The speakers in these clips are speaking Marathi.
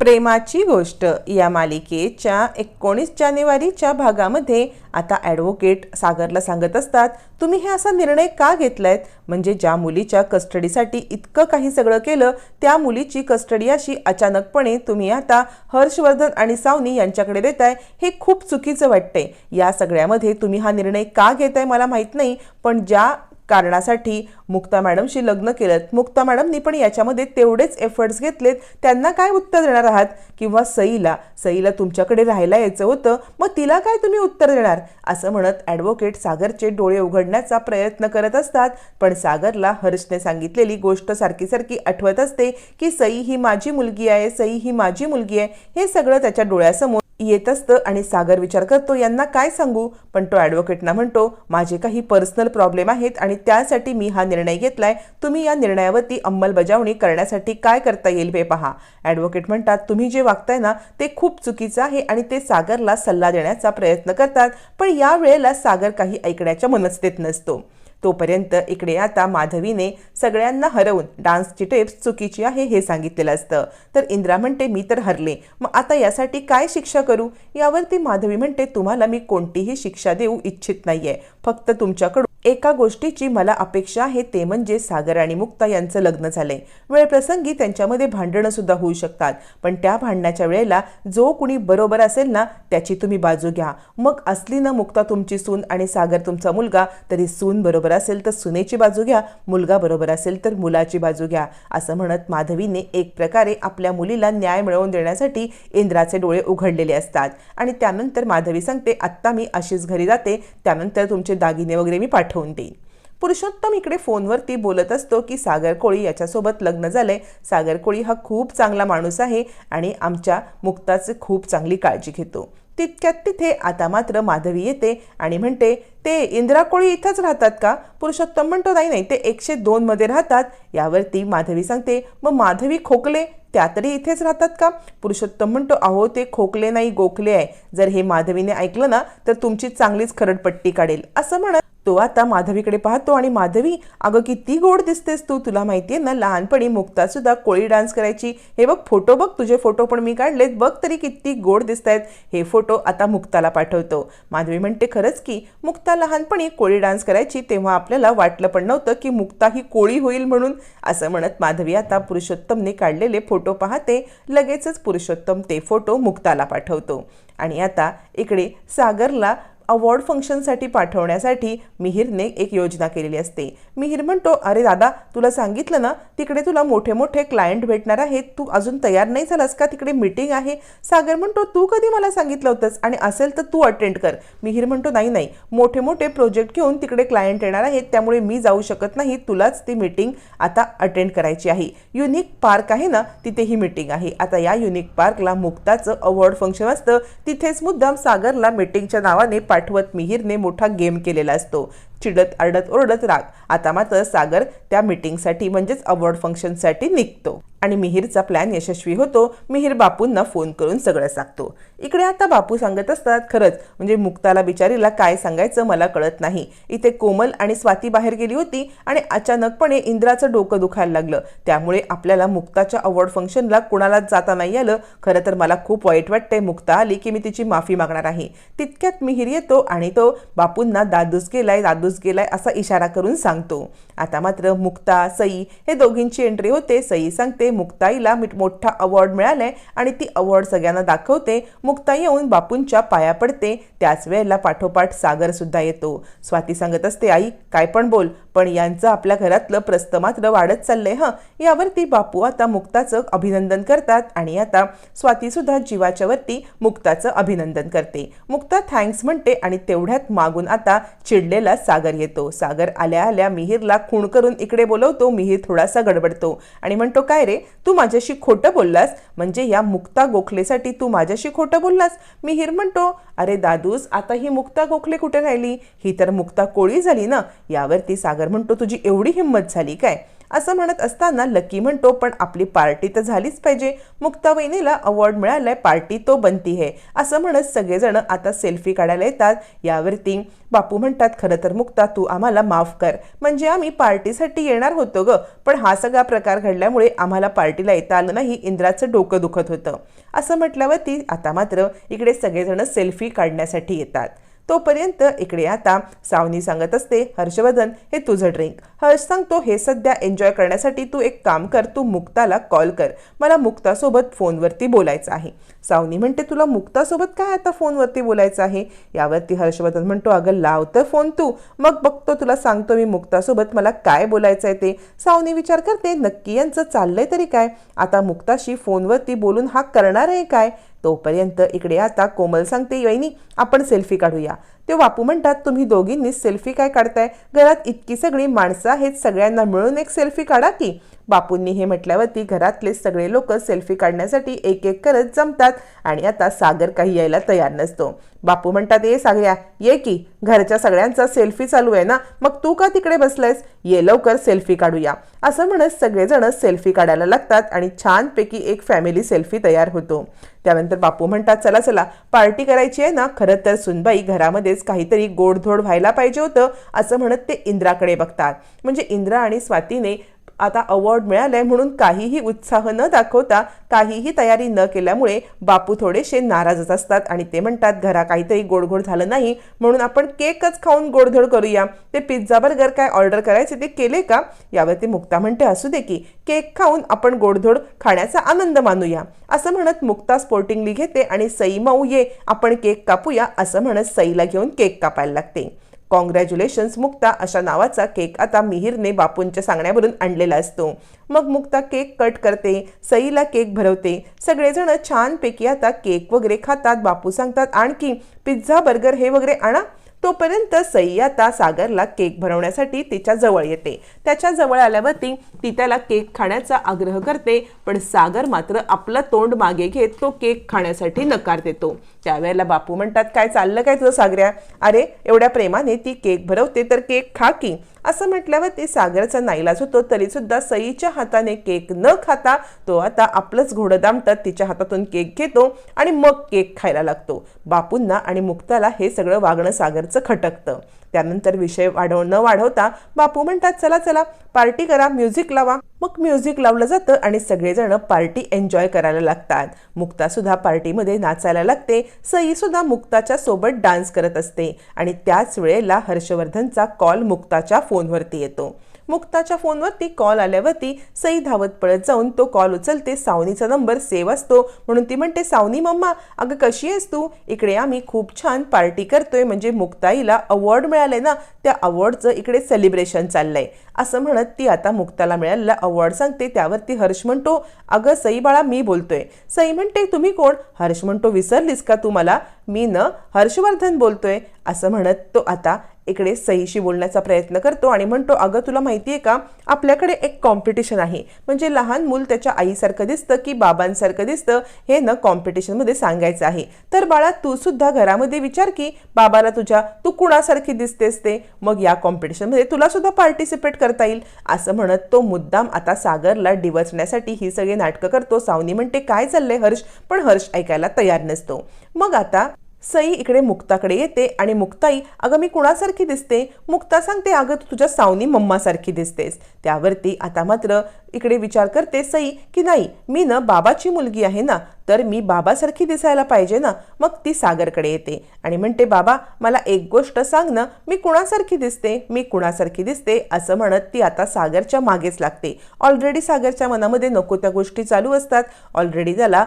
प्रेमाची गोष्ट या मालिकेच्या एकोणीस जानेवारीच्या भागामध्ये आता ॲडव्होकेट सागरला सांगत असतात तुम्ही हे असा निर्णय का घेतलायत? म्हणजे ज्या मुलीच्या कस्टडीसाठी इतकं काही सगळं केलं त्या मुलीची कस्टडी अशी अचानकपणे तुम्ही आता हर्षवर्धन आणि सावनी यांच्याकडे देताय हे खूप चुकीचं वाटतंय. या सगळ्यामध्ये तुम्ही हा निर्णय का घेताय मला माहीत नाही पण ज्या कारणासाठी मुक्ता मॅडमशी लग्न केलं. मुक्ता मॅडमनी पण याच्यामध्ये तेवढेच एफर्ट्स घेतलेत. त्यांना काय उत्तर देणार आहात? किंवा सईला? सईला तुमच्याकडे राहायला यायचं होतं. मग तिला काय तुम्ही उत्तर देणार? असं म्हणत ॲडव्होकेट सागरचे डोळे उघडण्याचा प्रयत्न करत असतात. पण सागरला हर्षने सांगितलेली गोष्ट सारखी सारखी आठवत असते की सई ही माझी मुलगी आहे सई ही माझी मुलगी आहे. हे सगळं त्याच्या डोळ्यासमोर येत असतं आणि सागर विचार करतो यांना काय सांगू? पण तो ॲडव्होकेटना म्हणतो माझे काही पर्सनल प्रॉब्लेम आहेत आणि त्यासाठी मी हा निर्णय घेतलाय. तुम्ही या निर्णयावरती अंमलबजावणी करण्यासाठी काय करता येईल हे पहा. ॲडव्होकेट म्हणतात तुम्ही जे वागताय ना ते खूप चुकीचं आहे आणि ते सागरला सल्ला देण्याचा प्रयत्न करतात पण या वेळेला सागर काही ऐकण्याच्या मनस्थेत नसतो. तोपर्यंत इकडे आता माधवीने सगळ्यांना हरवून डान्सची टिप्स चुकीची आहे हे सांगितलेलं असतं. तर इंद्रा म्हणते मी तर हरले. मग आता यासाठी काय शिक्षा करू? यावरती माधवी म्हणते तुम्हाला मी कोणतीही शिक्षा देऊ इच्छित नाहीये. फक्त तुमच्याकडून एका गोष्टीची मला अपेक्षा आहे ते म्हणजे सागर आणि मुक्ता यांचं लग्न झालंय. वेळप्रसंगी त्यांच्यामध्ये भांडणं सुद्धा होऊ शकतात. पण त्या भांडण्याच्या वेळेला जो कुणी बरोबर असेल ना त्याची तुम्ही बाजू घ्या. मग असली ना मुक्ता तुमची सून आणि सागर तुमचा मुलगा तरी सून बरोबर असेल तर सुनेची बाजू घ्या मुलगा बरोबर असेल तर मुलाची बाजू घ्या. असं म्हणत माधवीने एक प्रकारे आपल्या मुलीला न्याय मिळवून देण्यासाठी इंद्राचे डोळे उघडलेले असतात. आणि त्यानंतर माधवी सांगते आत्ता मी अशीच घरी जाते त्यानंतर तुमचे दागिने वगैरे मी पाठवून देईन. पुरुषोत्तम इकडे फोनवरती बोलत असतो की सागर कोळी याच्यासोबत लग्न झालंय. सागर कोळी हा खूप चांगला माणूस आहे आणि आमच्या मुक्ताचे खूप चांगली काळजी घेतो. तितक्यात तिथे आता मात्र माधवी येते आणि म्हणते ते इंदिरा कोळी इथंच राहतात का? पुरुषोत्तम म्हणतो नाही नाही ते एकशे दोनमध्ये राहतात. यावरती माधवी सांगते मग माधवी खोकले? त्या तरी इथेच राहतात का? पुरुषोत्तम म्हणतो अहो ते खोकले नाही गोखले आहे. जर हे माधवीने ऐकलं ना तर तुमची चांगलीच खरडपट्टी काढेल. असं म्हणत तो आता माधवीकडे पाहतो आणि माधवी अगं किती गोड दिसतेस तू तुला माहिती आहे ना लहानपणी मुक्ता सुद्धा कोळी डान्स करायची. हे बघ फोटो बघ तुझे फोटो पण मी काढलेत. बघ तरी किती गोड दिसत आहेत हे फोटो आता मुक्ताला पाठवतो. माधवी म्हणते खरंच की मुक्ता लहानपणी कोळी डान्स करायची तेव्हा आपल्याला वाटलं पण नव्हतं की मुक्ता ही कोळी होईल म्हणून. असं म्हणत माधवी आता पुरुषोत्तमने काढलेले फोटो पाहते. लगेचच पुरुषोत्तम ते फोटो मुक्ताला पाठवतो. आणि आता इकडे सागरला अवॉर्ड फंक्शनसाठी पाठवण्यासाठी मिहिरने एक योजना केलेली असते. मिहिर म्हणतो अरे दादा तुला सांगितलं ना तिकडे तुला मोठे मोठे क्लायंट भेटणार आहेत. तू अजून तयार नाही झालास का? तिकडे मीटिंग आहे. सागर म्हणतो तू कधी मला सांगितलं होतंस? आणि असेल तर तू अटेंड कर. मिहिर म्हणतो नाही नाही. मोठे मोठे प्रोजेक्ट घेऊन तिकडे क्लायंट येणार आहेत. त्यामुळे मी जाऊ शकत नाही. तुलाच ती मीटिंग आता अटेंड करायची आहे. युनिक पार्क आहे ना तिथे ही मीटिंग आहे. आता या युनिक पार्कला मुक्ताचं अवॉर्ड फंक्शन असतं. तिथेच मुद्दाम सागरला मीटिंगच्या नावाने पाठ पाठवत मिहिरने मोठा गेम केलेला असतो. चिडत अडत ओरडत राग. आता मात्र सागर त्या मीटिंगसाठी म्हणजेच अवॉर्ड फंक्शनसाठी निघतो. आणि मिहिरचा प्लॅन यशस्वी होतो मिहिर बापूंना फोन करून सगळं सांगतो. इकडे आता बापू सांगत असतात खरंच म्हणजे मुक्ताला बिचारीला काय सांगायचं मला कळत नाही. इथे कोमल आणि स्वाती बाहेर गेली होती आणि अचानकपणे इंद्राचं डोकं दुखायला लागलं. त्यामुळे आपल्याला मुक्ताच्या अवॉर्ड फंक्शनला कुणालाच जाता नाही आलं. खरं तर मला खूप वाईट वाटतंय मुक्ता आली की मी तिची माफी मागणार आहे. तितक्यात मिहिर येतो आणि तो बापूंना दादूस गेलाय दादूस गेलाय असा इशारा करून सांगतो. आता मात्र मुक्ता सई हे दोघींची एंट्री होते. सई सांगते मुक्ताईला मोठा अवॉर्ड मिळालाय आणि ती अवॉर्ड सगळ्यांना दाखवते. मुक्ता येऊन बापूंच्या पाया पडते. त्याच वेळेला पाठोपाठ सागर सुद्धा येतो. स्वाती सांगत असते आई काय पण बोल. पण यांचं आपल्या घरातलं प्रस्त मात्र वाढत चाललंय हं. यावरती बापू आता मुक्ताचं अभिनंदन करतात आणि आता स्वाती सुद्धा जीवाच्या वरती मुक्ताचं अभिनंदन करते. मुक्ता थँक्स म्हणते आणि तेवढ्यात मागून आता चिडलेला सागर येतो. सागर आल्या आल्या मिहीरला खूण करून इकडे बोलवतो. मिहीर थोडासा गडबडतो आणि म्हणतो काय रे? तू माझ्याशी खोटं बोललास? म्हणजे या मुक्ता गोखलेसाठी तू माझ्याशी खोटं बोललास? मिहीर म्हणतो अरे दादूस आता ही मुक्ता गोखले कुठे राहिली? ही तर मुक्ता कोळी झाली ना? यावरती सागर म्हणतो तुझी एवढी हिंमत झाली काय? असं म्हणत असताना लकी म्हणतो पण आपली पार्टी तर झालीच पाहिजे. मुक्ता वहिनीला अवॉर्ड मिळालाय पार्टी तो बनती है. असं म्हणत सगळेजण आता सेल्फी काढायला येतात. यावरती बापू म्हणतात खरं तर मुक्ता तू आम्हाला माफ कर. म्हणजे आम्ही पार्टीसाठी येणार होतो ग पण हा सगळा प्रकार घडल्यामुळे आम्हाला पार्टीला येता आलं नाही इंद्राचं डोकं दुखत होतं. असं म्हटल्यावरती आता मात्र इकडे सगळेजण सेल्फी काढण्यासाठी येतात. तोपर्यंत इकडे आता सावनी सांगत असते हर्षवर्धन हे तुझं ड्रिंक हर्ष सांगतो हे सध्या एन्जॉय करण्यासाठी तू एक काम कर तू मुक्ताला कॉल कर. मला मुक्तासोबत फोनवरती बोलायचं आहे. सावनी म्हणते तुला मुक्तासोबत काय आता फोनवरती बोलायचं आहे? यावरती हर्षवर्धन म्हणतो अगं लाव तर फोन तू. मग बघतो तुला सांगतो मी मुक्तासोबत मला काय बोलायचं आहे ते. सावनी विचार करते नक्की यांचं चाललंय तरी काय? आता मुक्ताशी फोनवरती बोलून हा करणार आहे काय? तोपर्यंत इकडे आता कोमल सांगते वहिनी आपण सेल्फी काढूया. ते बापू म्हणतात तुम्ही दोघींनी सेल्फी काय काढताय? घरात इतकी सगळी माणसं आहेत सगळ्यांना मिळून एक सेल्फी काढा की. बापूंनी हे म्हटल्यावरती घरातले सगळे लोक सेल्फी काढण्यासाठी एक एक करत जमतात आणि आता सागर काही यायला तयार नसतो. बापू म्हणतात ये सागऱ्या ये की घरच्या सगळ्यांचा सेल्फी चालू आहे ना? मग तू का तिकडे बसलायस? ये लवकर सेल्फी काढूया. असं म्हणत सगळेजण सेल्फी काढायला लागतात आणि छानपैकी एक फॅमिली सेल्फी तयार होतो. त्यानंतर बापू म्हणतात चला चला पार्टी करायची आहे ना? खरं तर सुनबाई घरामध्येच काहीतरी गोडधोड व्हायला पाहिजे होतं असं म्हणत ते इंद्राकडे बघतात. म्हणजे इंद्रा आणि स्वातीने आता अवॉर्ड मिळालाय म्हणून काहीही उत्साह न दाखवता काहीही तयारी न केल्यामुळे बापू थोडेसे नाराजच असतात आणि ते म्हणतात घरा काहीतरी गोडघोड झालं नाही म्हणून आपण केकच खाऊन गोडधोड करूया. ते पिझ्झा बर्गर काय ऑर्डर करायचे ते केले का? यावरती मुक्ता म्हणते असू दे की केक खाऊन आपण गोडधोड खाण्याचा आनंद मानूया. असं म्हणत मुक्ता स्पोर्टिंगली घेते आणि सई माऊ ये आपण केक कापूया असं म्हणत सईला घेऊन केक कापायला लागते. कॉंग्रॅच्युलेशन्स मुक्ता अशा नावाचा केक आता मिहिरने बापूंच्या सांगण्यावरून आणलेला असतो. मग मुक्ता केक कट करते सईला केक भरवते. सगळेजण छानपैकी आता केक वगैरे खातात बापू सांगतात आणखी पिझ्झा बर्गर हे वगैरे आणा. तोपर्यंत सई आता सागरला केक भरवण्यासाठी तिच्या जवळ येते. त्याच्याजवळ आल्यावरती ती त्याला केक खाण्याचा आग्रह करते पण सागर मात्र आपलं तोंड मागे घेत तो केक खाण्यासाठी नकार देतो. त्यावेळेला बापू म्हणतात काय चाललं काय तुझं सागऱ्या? अरे एवढ्या प्रेमाने ती केक भरवते तर केक खा की. असं म्हटल्यावर ते सागरचा नाईलाज होतो तरी सुद्धा सईच्या हाताने केक न खाता तो आता आपलंच घोडं दामटत तिच्या हातातून केक घेतो आणि मग केक खायला लागतो. बापूंना आणि मुक्ताला हे सगळं वागणं सागरचं खटकतं. त्यानंतर विषय वाढव न वाढवता बापू म्हणतात चला चला पार्टी करा म्युझिक लावा. मग म्युझिक लावलं जातं आणि सगळेजण पार्टी एन्जॉय करायला लागतात. मुक्तासुद्धा पार्टीमध्ये नाचायला लागते. सईसुद्धा मुक्ताच्या सोबत डान्स करत असते आणि त्याच वेळेला हर्षवर्धनचा कॉल मुक्ताच्या फोनवरती येतो. मुक्ताच्या फोनवरती कॉल आल्यावरती सई धावत पळत जाऊन तो कॉल उचलते. सावनीचा नंबर सेव्ह असतो. म्हणून ती म्हणते सावनी मम्मा अगं कशी आहेस तू? इकडे आम्ही खूप छान पार्टी करतोय. म्हणजे मुक्ताईला अवॉर्ड मिळाले ना त्या अवॉर्डचं इकडे सेलिब्रेशन चाललंय. असं म्हणत ती आता मुक्ताला मिळालेला अवॉर्ड सांगते. त्यावरती हर्ष म्हणतो अगं सई बाळा मी बोलतोय. सई म्हणते तुम्ही कोण? हर्ष म्हणतो विसरलीस का तू मला? मी न हर्षवर्धन बोलतोय. असं म्हणत तो आता इकडे सईशी बोलण्याचा प्रयत्न करतो आणि म्हणतो अगं तुला माहिती आहे का? आपल्याकडे एक कॉम्पिटिशन आहे. म्हणजे लहान मूल त्याच्या आईसारखं दिसतं की बाबांसारखं दिसतं हे न कॉम्पिटिशनमध्ये सांगायचं आहे. तर बाळा तू सुद्धा घरामध्ये विचार की बाबाला तुझ्या तू कुणासारखी दिसतेस ते? मग या कॉम्पिटिशनमध्ये तुला सुद्धा पार्टिसिपेट करता येईल. असं म्हणत तो मुद्दाम आता सागरला डिवचण्यासाठी ही सगळी नाटकं करतो. सावनी म्हणते काय चाललंय हर्ष? पण हर्ष ऐकायला तयार नसतो. मग आता सई इकडे मुक्ताकडे येते आणि मुक्ताई अगं मी कुणासारखी दिसते? मुक्ता सांगते अगं तू तुझ्या सावनी मम्मासारखी दिसतेस. त्यावरती आता मात्र इकडे विचार करते सई की नाही मी ना बाबाची मुलगी आहे ना तर मी बाबासारखी दिसायला पाहिजे ना मग ती सागरकडे येते. आणि म्हणते बाबा मला एक गोष्ट सांग ना मी कुणासारखी दिसते? मी कुणासारखी दिसते? असं म्हणत ती आता सागरच्या मागेच लागते. ऑलरेडी सागरच्या मनामध्ये नको त्या गोष्टी चालू असतात. ऑलरेडी त्याला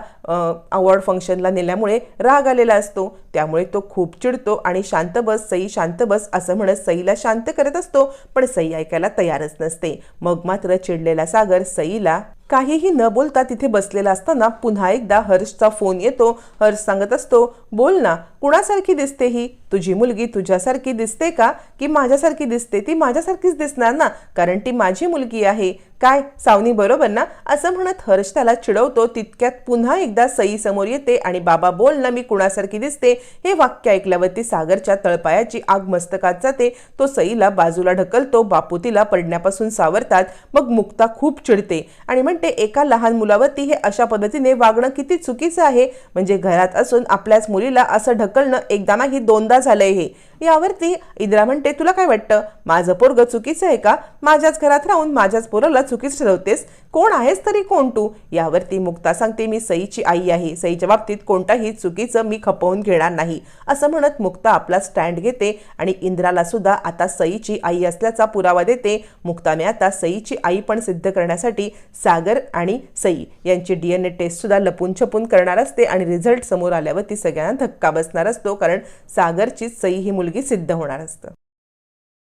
अवॉर्ड फंक्शनला नेल्यामुळे राग आलेला असतो. त्यामुळे तो खूप चिडतो आणि शांत बस सई शांत बस असं म्हणत सईला शांत करत असतो. पण सई ऐकायला तयारच नसते. मग मात्र चिडलेला सागर सईला काहीही न बोलता तिथे बसलेला असताना पुन्हा एकदा हर्षचा फोन येतो. हर्ष सांगत असतो बोल ना कुणासारखी दिसते ही? तुझी मुलगी तुझ्यासारखी दिसते का? की माझ्यासारखी दिसते? ती माझ्यासारखीच दिसणार ना? कारण ती माझी मुलगी आहे. काय? सावनी बरोबर ना? असं म्हणत हर्ष त्याला चिडवतो. तितक्यात पुन्हा एकदा सई समोर येते आणि बाबा बोल ना मी कुणासारखी दिसते? हे वाक्य ऐकल्यावरती सागरच्या तळपायाची आग मस्तकात जाते. तो सईला बाजूला ढकलतो. बापू तिला पडण्यापासून सावरतात. मग मुक्ता खूप चिडते आणि म्हणते एका लहान मुलावरती हे अशा पद्धतीने वागणं किती चुकीचं आहे. म्हणजे घरात असून आपल्याच मुलीला असं ढक ढकलणं एकदा नाही दोनदा झालंय हे. यावरती इंदिरा म्हणते तुला काय वाटतं? माझं पोरग चुकीचं आहे का? माझ्याच घरात राहून माझ्याच पोराला चुकीच ठरवतेस. कोण आहेस तरी कोण तू? यावरती मुक्ता सांगते मी सईची आई आहे. सईच्या बाबतीत कोणताही चुकीचं मी खपवून घेणार नाही. असं म्हणत मुक्ता आपला स्टँड घेते आणि इंद्राला सुद्धा आता सईची आई असल्याचा पुरावा देते. मुक्ताने आता सईची आई पण सिद्ध करण्यासाठी सागर आणि सई यांची डी एन ए टेस्ट सुद्धा लपून छपून करणार असते आणि रिझल्ट समोर आल्यावर ती सगळ्यांना धक्का बसणार असतो कारण सागरची सई ही मुलगी सिद्ध होणार असतं.